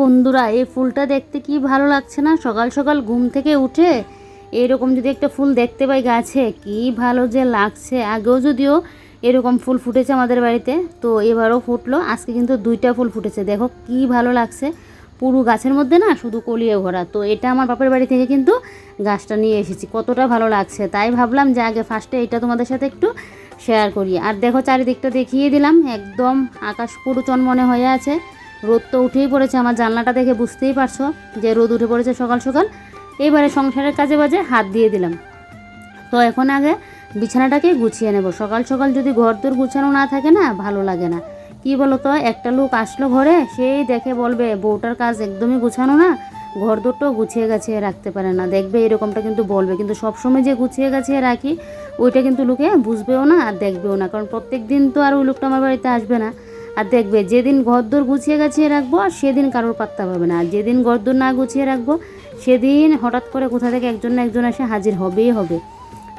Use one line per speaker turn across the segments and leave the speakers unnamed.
বন্ধুরা, এই ফুলটা দেখতে কি ভালো লাগছে না? সকাল সকাল ঘুম থেকে উঠে এরকম যদি একটা ফুল দেখতে পাই গাছে, কি ভালো যে লাগছে। আগেও যদিও এরকম ফুল ফুটেছে আমাদের বাড়িতে, তো এবারও ফুটলো। আজকে কিন্তু দুইটা ফুল ফুটেছে। দেখো কি ভালো লাগছে। পুরো গাছের মধ্যে না শুধু কলিয়ে ভরা। তো এটা আমার বাপের বাড়ি থেকে কিন্তু গাছটা নিয়ে এসেছি। কতটা ভালো লাগছে। তাই ভাবলাম যে আগে ফার্স্টে এটা তোমাদের সাথে একটু শেয়ার করি। আর দেখো চারিদিকটা দেখিয়ে দিলাম। একদম আকাশ পুরো চনমনে হয়ে আছে। রোদ তো উঠেই পড়েছে, আমার জানলাটা দেখে বুঝতেই পারছ যে রোদ উঠে পড়েছে সকাল সকাল। এবারে সংসারের কাজে বাজে হাত দিয়ে দিলাম। তো এখন আগে বিছানাটাকে গুছিয়ে নেব। সকাল সকাল যদি ঘর দোর গুছানো না থাকে না, ভালো লাগে না। কি বলো তো একটা লোক আসলো ঘরে, সেই দেখে বলবে, বউটার কাজ একদমই গুছানো না ঘর দোরটাও গুছিয়ে গাছিয়ে রাখতে পারে না। দেখবে এরকমটা কিন্তু বলবে, কিন্তু সবসময় যে গুছিয়ে গাছিয়ে রাখি, ওইটা কিন্তু লোকে বুঝবেও না আর দেখবেও না। কারণ প্রত্যেক দিন তো আর ওই লোকটা আমার বাড়িতে আসবে না। আর দেখবে, যেদিন ঘরদোর গুছিয়ে গাছিয়ে রাখব আর সেদিন কারোর পাত্তা পাবে না। আর যেদিন ঘরদোর না গুছিয়ে রাখব, সেদিন হঠাৎ করে কোথা থেকে একজন না একজন এসে হাজির হবেই হবে।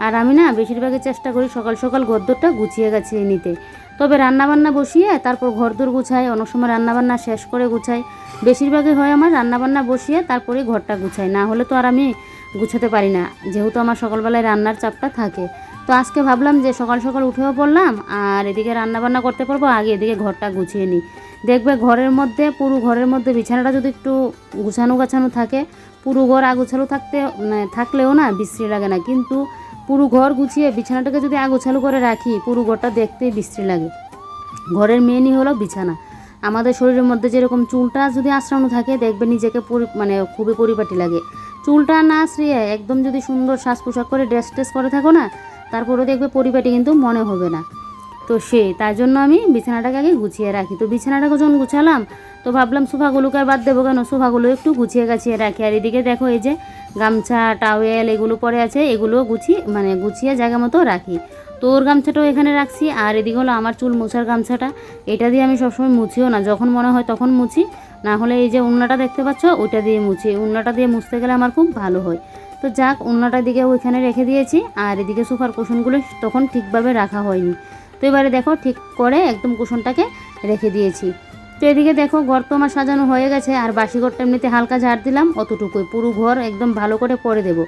আর আমি না বেশিরভাগই চেষ্টা করি সকাল সকাল ঘরদোরটা গুছিয়ে গাছিয়ে নিতে। তবে রান্নাবান্না বসিয়ে তারপর ঘরদোর গুছাই, অনেক সময় রান্নাবান্না শেষ করে গুছাই। বেশিরভাগই হয় আমার রান্নাবান্না বসিয়ে তারপরে ঘরটা গুছাই। না হলে তো আর আমি গুছাতে পারি না। যেহেতু আমার সকালবেলায় রান্নার চাপটা থাকে। তো আজকে ভাবলাম যে সকাল সকাল উঠেও পড়লাম আর এদিকে রান্নাবান্না করতে পারব, আগে এদিকে ঘরটা গুছিয়ে নিই। দেখবে ঘরের মধ্যে, পুরো ঘরের মধ্যে বিছানাটা যদি একটু গুছানো গাছানো থাকে, পুরো ঘর আগুছালো থাকতে মানে থাকলেও না বিশ্রী লাগে না। কিন্তু পুরো ঘর গুছিয়ে বিছানাটাকে যদি আগুছালো করে রাখি, পুরো ঘরটা দেখতেই বিশ্রী লাগে। ঘরের মেনই হলো বিছানা। আমাদের শরীরের মধ্যে যেরকম চুলটা যদি আশ্রানো থাকে, দেখবে নিজেকে মানে খুবই পরিপাটি লাগে। চুলটা না আশ্রিয়ে একদম যদি সুন্দর সাজ পোশাক করে ড্রেস ট্রেস করে থাকো না তারপরেও দেখবে পরিপাটি কিন্তু মনে হবে না। তো সে, তার জন্য আমি বিছানাটাকে আগে গুছিয়ে রাখি। তো বিছানাটাকে যখন গুছালাম, তো ভাবলাম সোফাগুলোকে আর বাদ দেবো কেন? সোফাগুলো একটু গুছিয়ে গাছিয়ে রাখি। আর এদিকে দেখো এই যে গামছা টাওয়েল এগুলো পরে আছে এগুলো গুছিয়ে মানে গুছিয়ে জায়গা মতো রাখি। তো ওর গামছাটাও এখানে রাখছি, আর এদিকে হলো আমার চুল মোছার গামছাটা। এটা দিয়ে আমি সবসময় মুছিও না। যখন মনে হয় তখন মুছি। না হলে এই যে উন্নাটা দেখতে পাচ্ছ, ওইটা দিয়ে মুছি। উন্নাটা দিয়ে মুছতে গেলে আমার খুব ভালো হয়। তো যাক উন্নাটার দিকে ওইখানে রেখে দিয়েছি, আর এদিকে সোফার কুশনগুলো তখন ঠিকভাবে রাখা হয়নি। তো এবারে দেখো ঠিক করে একদম কুশনটাকে রেখে দিয়েছি। তো এদিকে দেখো ঘর তো আমার সাজানো হয়ে গেছে, আর বাসি ঘরটা এমনিতে হালকা ঝাড় দিলাম, অতটুকুই। পুরো ঘর একদম ভালো করে পরে দেবো।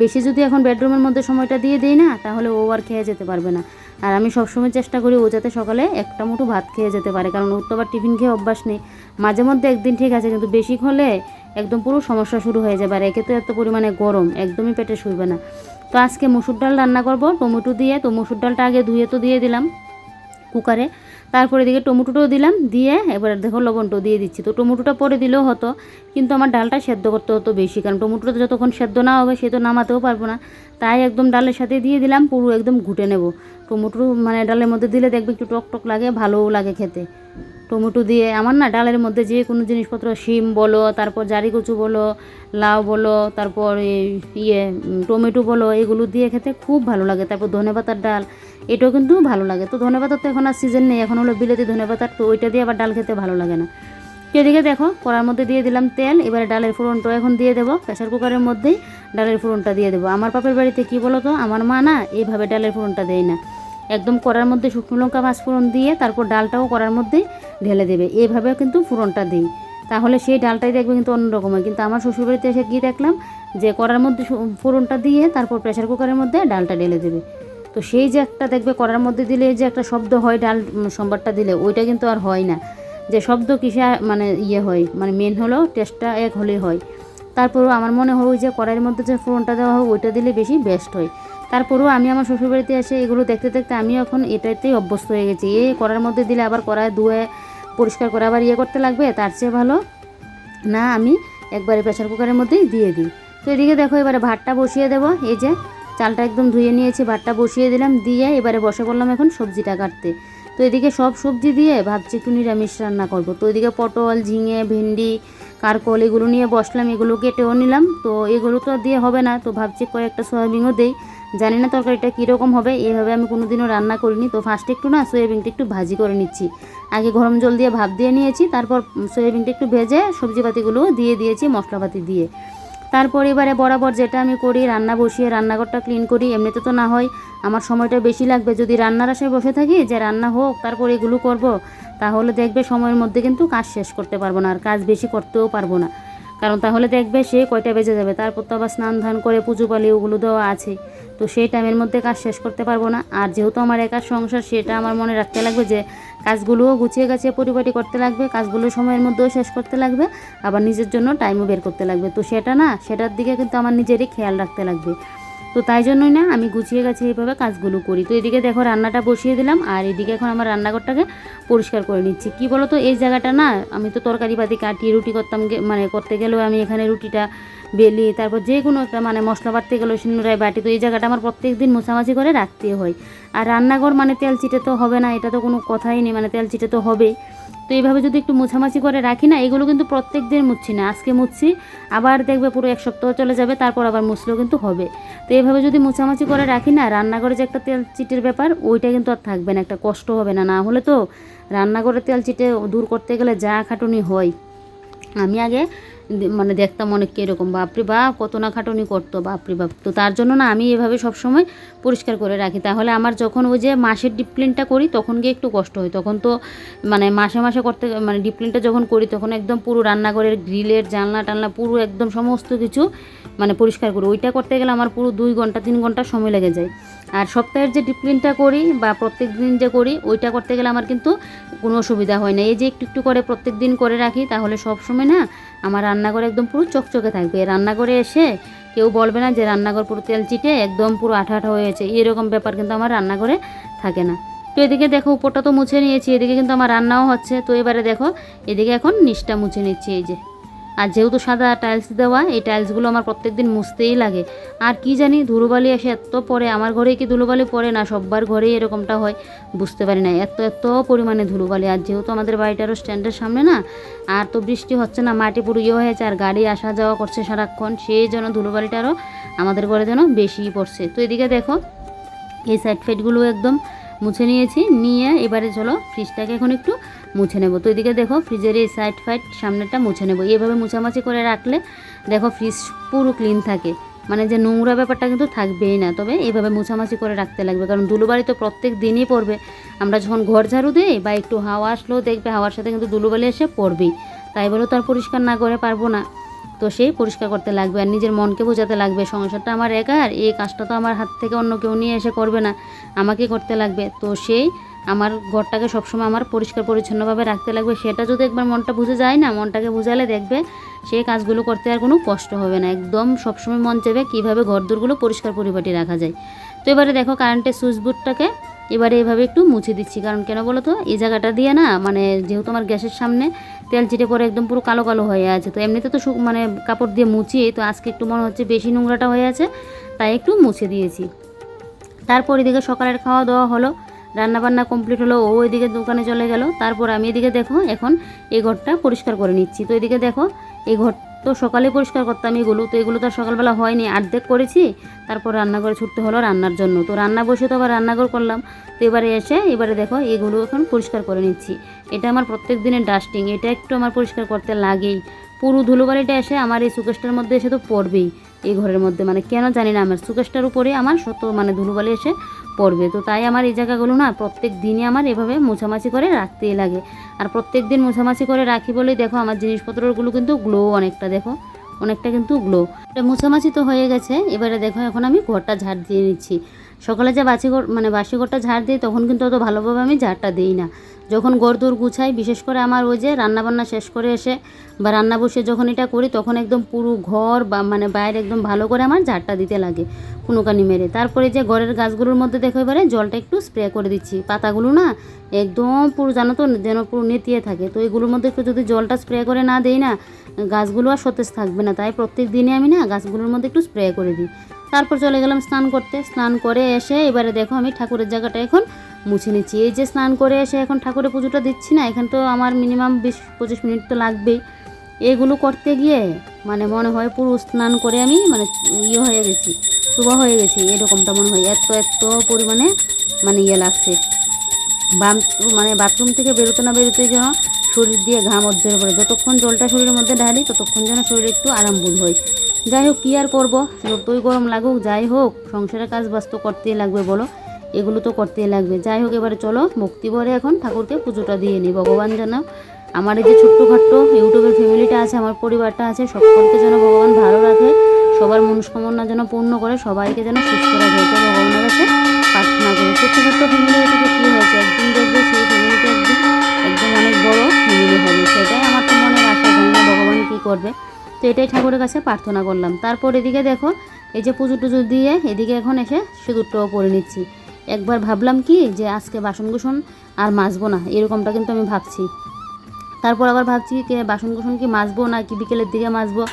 বেশি যদি এখন বেডরুমের মধ্যে সময়টা দিয়ে দিই না, তাহলে ও আর খেয়ে যেতে পারবে না। আর আমি সবসময় চেষ্টা করি ও যাতে সকালে একটা মুঠো ভাত খেয়ে যেতে পারে, কারণ ওর তো আবার টিফিন খেয়ে অভ্যাস নেই। মাঝে মধ্যে একদিন ঠিক আছে, কিন্তু বেশি হলে একদম পুরো সমস্যা শুরু হয়ে যাবে। আর একে তো এত পরিমাণে গরম, একদমই পেটে শুইবে না। তো আজকে মুসুর ডাল রান্না করব, টমেটো দিয়ে। তো মুসুর ডালটা আগে ধুয়ে তো দিয়ে দিলাম কুকারে। তারপরে এদিকে টমেটোটাও দিলাম, দিয়ে এবার দেখো লবণটাও দিয়ে দিচ্ছি। তো টমেটোটা পরে দিলেও হতো, কিন্তু আমার ডালটা সেদ্ধ করতে হতো বেশি, কারণ টমেটোটা যতক্ষণ সেদ্ধ না হবে, সে তো নামাতেও পারব না। তাই একদম ডালের সাথে দিয়ে দিলাম, পুরো একদম ঘুটে নেব। টমেটো মানে ডালের মধ্যে দিলে দেখবে একটু টক টক লাগে, ভালোও লাগে খেতে। টমেটো দিয়ে, আমার না ডালের মধ্যে যে কোনো জিনিসপত্র, শিম বলো, তারপর জারি কচু বলো, লাউ বলো, তারপর ইয়ে টমেটো বলো, এগুলো দিয়ে খেতে খুব ভালো লাগে। তারপর ধনে পাতার ডাল, এটাও কিন্তু ভালো লাগে। তো ধনে পাতার তো এখন আর সিজন নেই, এখন হলো বিলেতি ধনে পাতার তো ওইটা দিয়ে আবার ডাল খেতে ভালো লাগে না। এদিকে দেখো, কড়ার মধ্যে দিয়ে দিলাম তেল, এবারে ডালের ফোড়নটা এখন দিয়ে দেবো। প্রেশার কুকারের মধ্যেই ডালের ফোড়নটা দিয়ে দেবো। আমার বাপের বাড়িতে কি বলো তো আমার মা না এইভাবে ডালের ফোড়নটা দেয় না। একদম কড়ার মধ্যে শুকনো লঙ্কা ফোড়ন দিয়ে তারপর ডালটাও কড়ার মধ্যে ঢেলে দেবে। এইভাবেও কিন্তু ফোড়নটা দিই। তাহলে সেই ডালটাই দেখবে কিন্তু অন্যরকম হয়। কিন্তু আমার শ্বশুরবাড়িতে এসে গিয়ে দেখলাম যে কড়ার মধ্যে ফোড়নটা দিয়ে তারপর প্রেশার কুকারের মধ্যে ডালটা ঢেলে দেবে। তো সেই যে একটা দেখবে কড়ার মধ্যে দিলে যে একটা শব্দ হয় ডাল সম্বারটা দিলে, ওইটা কিন্তু আর হয় না। যে শব্দ কিসে মানে ইয়ে হয় মানে মেন হলো টেস্টটা এক হলেই হয়। তারপরেও আমার মনে হয় ওই যে কড়াইয়ের মধ্যে যে ফোড়নটা দেওয়া হয়, ওইটা দিলে বেশি বেস্ট হয়। তারপরেও আমি আমার শ্বশুরবাড়িতে এসে এগুলো দেখতে দেখতে আমিও এখন এটাতেই অভ্যস্ত হয়ে গেছি। এই কড়ার মধ্যে দিলে আবার কড়াই ধুয়ে পরিষ্কার করে আবার ইয়ে করতে লাগবে, তার চেয়ে ভালো না আমি একবারে প্রেশার কুকারের মধ্যেই দিয়ে দিই। তো এদিকে দেখো এবারে ভাতটা বসিয়ে দেবো, এই যে চালটা একদম ধুয়ে নিয়েছি, ভাতটা বসিয়ে দিলাম, দিয়ে এবারে বসে পড়লাম এখন সবজিটা কাটতে। তো এদিকে সব সবজি দিয়ে ভাবছি একটু নিরামিষ রান্না করব। তো এদিকে পটল, ঝিঙে, ভেন্ডি, কারকল এগুলো নিয়ে বসলাম, এগুলো কেটেও নিলাম। তো এগুলো তো দিয়ে হবে না, তো ভাবছি কয়েকটা সয়াবিনও দেই। জানি না তরকারিটা কীরকম হবে, এইভাবে আমি কোনোদিনও রান্না করিনি। তো ফার্স্টে একটু না সয়াবিনটা একটু ভাজি করে নিচ্ছি। আগে গরম জল দিয়ে ভাপ দিয়ে নিয়েছি, তারপর সয়াবিনটা একটু ভেজে সবজিপাতিগুলো দিয়ে দিয়েছি, মশলাপাতি দিয়ে। তারপর পরিবারে বরাবর যেটা আমি করি, রান্না বসিয়ে রান্নাঘরটা ক্লিন করি, এমনিতে তো না হয় আমার সময়টা বেশি লাগবে। যদি রান্নার আশায় বসে থাকি যে রান্না হোক, তারপর এগুলো করব, তাহলে দেখবে সময়ের মধ্যে কিন্তু কাজ শেষ করতে পারব না, আর কাজ বেশি করতেও পারব না। কারণ তাহলে দেখবে সে কয়টা বেজে যাবে, তারপর তো আবার স্নান ধান করে পুজো পালি, ওগুলো দেওয়া আছে। তো সেই টাইমের মধ্যে কাজ শেষ করতে পারব না। আর যেহেতু আমার একার সংসার, সেটা আমার মনে রাখতে লাগবে যে, কাজগুলোও গুছিয়ে গাছিয়ে পরিপাটি করতে লাগবে কাজগুলো সময়ের মধ্যেও শেষ করতে লাগবে, আবার নিজের জন্য টাইমও বের করতে লাগবে। তো সেটা না, সেটার দিকে কিন্তু আমার নিজেরই খেয়াল রাখতে লাগবে। তো তাই জন্যই না আমি গুছিয়ে গেছে এইভাবে কাজগুলো করি। তো এদিকে দেখো রান্নাটা বসিয়ে দিলাম আর এদিকে এখন আমার রান্নাঘরটাকে পরিষ্কার করে নিচ্ছি। কি বলো তো এই জায়গাটা না আমি তো তরকারি পাতি কাটি রুটি করতাম মানে করতে গেলেও আমি এখানে রুটিটা, বেলি, তারপর যে কোনো একটা মানে মশলা বাটতে গেলেও সিন্দুরায় বাটি, তো এই জায়গাটা আমার প্রত্যেক দিন মোছামাছি করে রাখতে হয়। আর রান্নাঘর মানে তেল চিটে তো হবে না, এটা তো কোনো কথাই নেই মানে তেল চিটে তো হবেই। তো এইভাবে যদি একটু মোছামাছি করে রাখি না, এগুলো কিন্তু প্রত্যেক দিন মুছছি না। আজকে মুছছি, আবার দেখবে পুরো এক সপ্তাহ চলে যাবে, তারপর আবার মুছলেও কিন্তু হবে। তো এইভাবে যদি মোছামাছি করে রাখি না, রান্নাঘরে যে একটা তেল চিটের ব্যাপার, ওইটা কিন্তু আর থাকবে না, একটা কষ্ট হবে না। না হলে তো রান্নাঘরে তেল চিটে দূর করতে গেলে যা খাটুনি হয়। আমি আগে মানে দেখতাম অনেককে এরকম, বাপরে বাপ, কত না খাটুনি করতো, বাপরে বাপ। তো তার জন্য না আমি এভাবে সবসময় পরিষ্কার করে রাখি। তাহলে আমার যখন ওই যে মাসের ডিপ্লিনটা করি, তখন গিয়ে একটু কষ্ট হয়। তখন তো মানে মাসে মাসে করতে মানে ডিপ্লিনটা যখন করি, তখন একদম পুরো রান্নাঘরের গ্রিলের জানলা টানলা পুরো একদম সমস্ত কিছু মানে পরিষ্কার করি। ওইটা করতে গেলে আমার পুরো দুই ঘণ্টা, তিন ঘণ্টা সময় লেগে যায়। আর সপ্তাহের যে ডিপ্লিনটা করি বা প্রত্যেক দিন যে করি, ওইটা করতে গেলে আমার কিন্তু কোনো অসুবিধা হয় না। এই যে একটু একটু করে প্রত্যেক দিন করে রাখি, তাহলে সব সময় না আমার রান্নাঘর একদম পুরো চকচকে থাকবে। রান্নাঘরে এসে কেউ বলবে না যে রান্নাঘর পুরো তেল চিটে, একদম পুরো আঠা আঠা হয়ে হয়েছে এরকম ব্যাপার কিন্তু আমার রান্নাঘরে থাকে না। তো এদিকে দেখো, উপরটা তো মুছে নিয়েছি, এদিকে কিন্তু আমার রান্নাও হচ্ছে। তো এবারে দেখো, এদিকে এখন নিচটা মুছে নিচ্ছি, এই যে। আর যেহেতু সাদা টাইলস দেওয়া, এই টাইলসগুলো আমার প্রত্যেক দিন মুছতেই লাগে। আর কি জানি ধুলোবালি এসে এত পরে আমার ঘরে কি ধুলোবালি পড়ে না, সববার ঘরেই এরকমটা হয়, বুঝতে পারি না। এত এত পরিমাণে ধুলোবালি, আর যেহেতু আমাদের বাড়িটারও স্ট্যান্ডের সামনে না, আর তো বৃষ্টি হচ্ছে না, মাটি পুরো ইয়ে হয়েছে, আর গাড়ি আসা যাওয়া করছে সারাক্ষণ, সেই জন্য ধুলোবালিটারও আমাদের ঘরে যেন বেশিই পড়ছে। তো এদিকে দেখো, এই সাইড ফাইডগুলো একদম মুছে নিয়েছি, নিয়ে এবারে চলো ফ্রিজটাকে এখন একটু মুছে নেব। তো এদিকে দেখো, ফ্রিজের এই সাইড ফাইড সামনেটা মুছে নেব। এইভাবে মুছামাছি করে রাখলে দেখো ফ্রিজ পুরো ক্লিন থাকে। মানে যে নোংরা ব্যাপারটা কিন্তু থাকবেই না। তবে এইভাবে মুছামাছি করে রাখতে লাগবে। কারণ ধুলোবালি তো প্রত্যেক দিনই পড়বে। আমরা যখন ঘর ঝাড়ু দিই বা একটু হাওয়া আসলেও দেখবে হাওয়ার সাথে কিন্তু ধুলোবালি এসে পড়বেই। তাই বলে তো আর পরিষ্কার না করে পারব না। তো সেই পরিষ্কার করতে লাগবে। আর নিজের মনকে বোঝাতে লাগবে। সংসারটা আমার একার এই কাজটা তো আমার হাত থেকে অন্য কেউ নিয়ে এসে করবে না। আমাকে করতে লাগবে। তো সেই আমার ঘরটাকে সবসময় আমার পরিষ্কার পরিচ্ছন্নভাবে রাখতে লাগবে। সেটা যদি একবার মনটা বুঝে যায় না, মনটাকে বুঝালে দেখবে সেই কাজগুলো করতে আর কোনো কষ্ট হবে না। একদম সবসময় মন চাইবে কীভাবে ঘরদোরগুলো পরিষ্কার পরিপাটি রাখা যায়। তো এবারে দেখো কারেন্টের সুইচ বোর্ডটাকে এবারে এভাবে একটু মুছে দিচ্ছি। কারণ কেন বলো তো এই জায়গাটা দিয়ে না মানে যেহেতু আমার গ্যাসের সামনে তেল চিটে পরে একদম পুরো কালো কালো হয়ে আছে। তো এমনিতে তো মানে কাপড় দিয়ে মুছি, তো আজকে একটু মনে হচ্ছে বেশি নোংরাটা হয়ে আছে, তাই একটু মুছে দিয়েছি। তারপর এদিকে সকালের খাওয়া দাওয়া হলো। রান্না বান্না কমপ্লিট হলো, ও এদিকে দোকানে চলে গেল। তারপর আমি এদিকে দেখো, এখন এই ঘরটা পরিষ্কার করে নিচ্ছি। তো এদিকে দেখো, এই ঘর তো সকালে পরিষ্কার করতাম এগুলো, তো এগুলো তো আর সকালবেলা হয়নি, অর্ধেক করেছি। তারপর রান্নাঘরে ছুটতে হলো রান্নার জন্য। তো রান্না বসে তো আবার রান্নাঘর করলাম। তো এবারে এসে, এবারে দেখো, এগুলো এখন পরিষ্কার করে নিচ্ছি। এটা আমার প্রত্যেক দিনের ডাস্টিং, এটা একটু আমার পরিষ্কার করতে লাগেই। পুরো ধুলোবালিটা এসে আমার এই সুকেশটার মধ্যে এসে তো পড়বেই এই ঘরের মধ্যে। মানে কেন জানি না, আমার সুকেশটার উপরে আমার শত মানে ধুলোবালি এসে পড়বে। তো তাই আমার এই জায়গাগুলো না প্রত্যেক দিনই আমার এভাবে মোছামাছি করে রাখতেই লাগে। আর প্রত্যেক দিন মোছামাছি করে রাখি বলেই দেখো আমার জিনিসপত্রগুলো কিন্তু গ্লো অনেকটা দেখো, অনেকটা কিন্তু গ্লো এটা মোছামাছি তো হয়ে গেছে, এবারে দেখো এখন আমি ঘরটা ঝাড় দিয়ে নিচ্ছি। সকালে যে বাসি মানে বাসি ঘরটা ঝাড় দিই তখন কিন্তু অত ভালোভাবে আমি ঝাড়টা দিই না। যখন গরদুর গুছাই, বিশেষ করে আমার ওই যে রান্নাবান্না শেষ করে এসে বা রান্না বসে যখন এটা করি, তখন একদম পুরো ঘর বা মানে বাইরে একদম ভালো করে আমার ঝাড়টা দিতে লাগে কুনুকানি মেরে। তারপরে যে ঘরের গাছগুলোর মধ্যে দেখো এবারে জলটা একটু স্প্রে করে দিচ্ছি। পাতাগুলো না একদম পুরো জানো তো, যেন পুরো নেতিয়ে থাকে। তো এগুলোর মধ্যে একটু যদি জলটা স্প্রে করে না দেই না, গাছগুলো আর সতেজ থাকবে না। তাই প্রত্যেক দিনে আমি না গাছগুলোর মধ্যে একটু স্প্রে করে দিই। তারপর চলে গেলাম স্নান করতে। স্নান করে এসে এবারে দেখো আমি ঠাকুরের জায়গাটা এখন মুছে নিচ্ছি। এই যে স্নান করে এসে এখন ঠাকুরের পুজোটা দিচ্ছি না, এখানে তো আমার মিনিমাম বিশ পঁচিশ মিনিট তো লাগবেই। এগুলো করতে গিয়ে মানে মনে হয় পুরো স্নান করে আমি মানে ইয়ে হয়ে গেছি, শুভ হয়ে গেছি, এরকমটা মনে হয়। এত এত পরিমাণে মানে ইয়ে লাগছে। বাম মানে বাথরুম থেকে বেরোতে না বেরোতে যেন শরীর দিয়ে ঘাম অজ্জর করে যতক্ষণ জলটা শরীরের মধ্যে ঢালি, ততক্ষণ যেন শরীরে একটু আরাম বোধ হয়। যাই হোক, কী আর করব? যতই গরম লাগুক, যাই হোক, সংসারের কাজ বাজ তো করতেই লাগবে, বলো। এগুলো তো করতেই লাগবে। যাই হোক, এবারে চলো মুক্তি ভরে এখন ঠাকুরকে পুজোটা দিয়ে নিই ভগবান যেন আমার এই যে ছোট্টখাট্ট ইউটিউবের ফ্যামিলিটা আছে, আমার পরিবারটা আছে, সকলকে যেন ভগবান ভালো রাখে, সবার মনস্কামনা যেন পূর্ণ করে, সবাইকে যেন সুস্থ রাখে। এটা ভগবানের কাছে প্রার্থনা করি। ছোট্টখাট্ট ফ্যামিলি থেকে কী হয়েছে? একদিন দেখবে সেই ফ্যামিলিটা একদিন একদম অনেক বড় ফ্যামিলি হবে। সেটাই আমার তো মনে রাখা জানি না ভগবান কী করবে। তো এটাই ঠাকুরের কাছে প্রার্থনা করলাম। তারপর এদিকে দেখো, এই যে পুজো টুজো দিয়ে এদিকে এখন এসে সিঁদুরটাও পরে নিচ্ছি। একবার ভাবলাম কি যে আজকে বাসন কুসন আর মাজবো না, এরকমটা কিন্তু আমি ভাবছি। তারপর আবার ভাবছি যে বাসন কুসন কি মাজবো না কি বিকেলের দিকে মাজবো?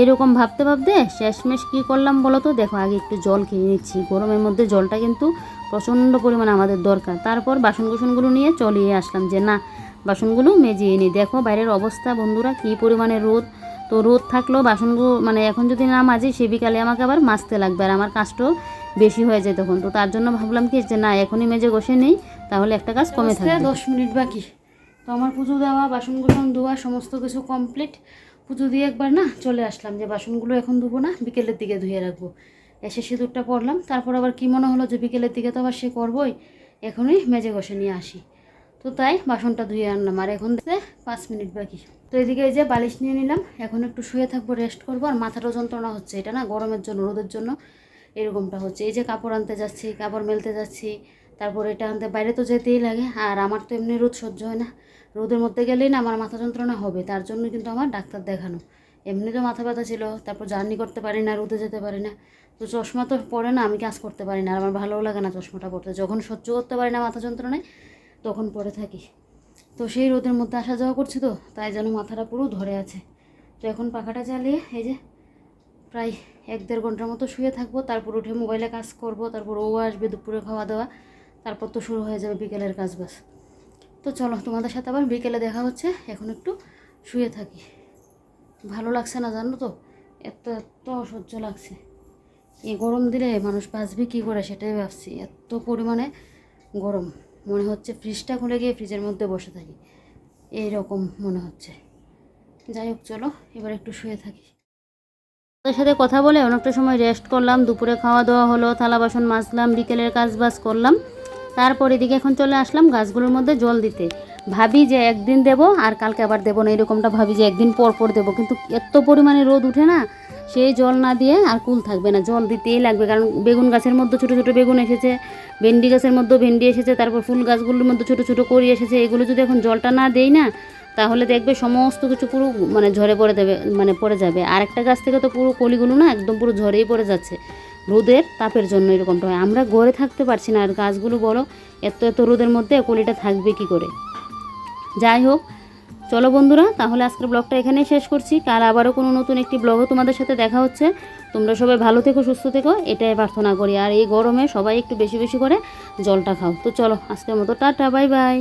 এরকম ভাবতে ভাবতে শেষমেশ কী করলাম বলো তো? দেখো, আগে একটু জল খেয়ে নিচ্ছি। গরমের মধ্যে জলটা কিন্তু প্রচণ্ড পরিমাণে আমাদের দরকার। তারপর বাসন কুসনগুলো নিয়ে চলিয়ে আসলাম যে না, বাসনগুলো মেজিয়ে নিই দেখো, বাইরের অবস্থা বন্ধুরা, কী পরিমাণে রোদ। তো রোদ থাকলেও বাসনগুলো মানে এখন যদি না মাজি, সে বিকালে আমাকে আবার মাজতে লাগবে। আর আমার কাজটাও বেশি হয়ে যায় তখন। তো তার জন্য ভাবলাম কি যে না এখনই মেজে বসে নেই তাহলে একটা কাজ কমে থাকবে। দশ মিনিট বাকি। তো আমার পুজো দেওয়া বাসন কুসন ধোয়া সমস্ত কিছু কমপ্লিট পুজো দিয়ে একবার না চলে আসলাম যে বাসনগুলো এখন ধুবো না বিকেলের দিকে ধুয়ে রাখব। এসে সিঁদুরটা পরলাম তারপর আবার কি মনে হলো যে বিকেলের দিকে তো আবার সে করবোই এখনই মেজে ঘষে নিয়ে আসি। তো তাই বাসনটা ধুয়ে আনলাম আর এখন দেখতে পাঁচ মিনিট বাকি। তো এদিকে এই যে বালিশ নিয়ে নিলাম এখন একটু শুয়ে থাকব রেস্ট করব আর মাথাটাও যন্ত্রণা হচ্ছে এটা না গরমের জন্য রোদের জন্য। এরকমটা হচ্ছে। এই যে কাপড় আনতে যাচ্ছি, কাপড় মেলতে যাচ্ছি, তারপর এটা আনতে বাইরে তো যেতেই লাগে। আর আমার তো এমনি রোদ সহ্য হয় না। রোদের মধ্যে গেলেই না আমার মাথা যন্ত্রণা হবে, তার জন্য কিন্তু আমার ডাক্তার দেখানো। এমনি তো মাথা ব্যথা ছিল, তারপর জার্নি করতে পারি না, রোদে যেতে পারি না। তো চশমা তো পরে না, আমি কাজ করতে পারি না, আর আমার ভালোও লাগে না চশমাটা পরতে। যখন সহ্য করতে পারি না মাথা যন্ত্রণায়, তখন পরে থাকি। তো সেই রোদের মধ্যে আসা যাওয়া করছি তো, তাই যেন মাথাটা পুরো ধরে আছে। তো এখন পাখাটা চালিয়ে, এই যে, প্রায় এক দেড় ঘণ্টার মতো শুয়ে থাকব, তারপর উঠে মোবাইলে কাজ করব, তারপর ও আসবে দুপুরে খাওয়া দাওয়া, তারপর তো শুরু হয়ে যাবে বিকেলের কাজ বাস। তো চলো, তোমাদের সাথে আবার বিকেলে দেখা হচ্ছে, এখন একটু শুয়ে থাকি। ভালো লাগছে না জানো তো? এত এত অসহ্য লাগছে। এই গরম দিলে মানুষ বাঁচবে কী করে সেটাই ভাবছি। এত পরিমাণে গরম। মনে হচ্ছে ফ্রিজটা খুলে গিয়ে ফ্রিজের মধ্যে বসে থাকি। এই রকম মনে হচ্ছে। যাই হোক, চলো, এবার একটু শুয়ে থাকি। ওদের সাথে কথা বলে অনেকটা সময় রেস্ট করলাম, দুপুরে খাওয়া দাওয়া হলো, থালা বাসন মাজলাম, বিকেলের কাজ বাজ করলাম। তারপর এদিকে এখন চলে আসলাম গাছগুলোর মধ্যে জল দিতে। ভাবি যে একদিন দেব আর কালকে আবার দেবো না, এরকমটা ভাবি যে একদিন পর পর দেবো। কিন্তু এত পরিমাণে রোদ উঠে না, সেই জল না দিয়ে আর কুল থাকবে না, জল দিতেই লাগবে। কারণ বেগুন গাছের মধ্যে ছোটো ছোটো বেগুন এসেছে, ভেন্ডি গাছের মধ্যেও ভেন্ডি এসেছে, তারপর ফুল গাছগুলোর মধ্যে ছোটো ছোটো করি এসেছে। এগুলো যদি এখন জলটা না দেই না তাহলে দেখবে সমস্ত কিছু পুরো মানে ঝরে পড়ে দেবে মানে পড়ে যাবে। আর একটা গাছ থেকে তো পুরো কলিগুলো না একদম পুরো ঝরেই পড়ে যাচ্ছে। রোদের তাপের জন্য এরকমটা হয়। আমরা ঘরে থাকতে পারছি না। আর গাছগুলো বড় এত এত রোদের মধ্যে কলিটা থাকবে কি করে? যাই হোক, চলো বন্ধুরা, তাহলে আজকের ব্লগটা এখানেই শেষ করছি। কাল আবারও কোনো নতুন একটি ব্লগও তোমাদের সাথে দেখা হচ্ছে। তোমরা সবাই ভালো থেকো, সুস্থ থেকো, এটাই প্রার্থনা করি। আর এই গরমে সবাই একটু বেশি বেশি করে জলটা খাও। তো চলো, আজকের মতো টাটা, বাই বাই।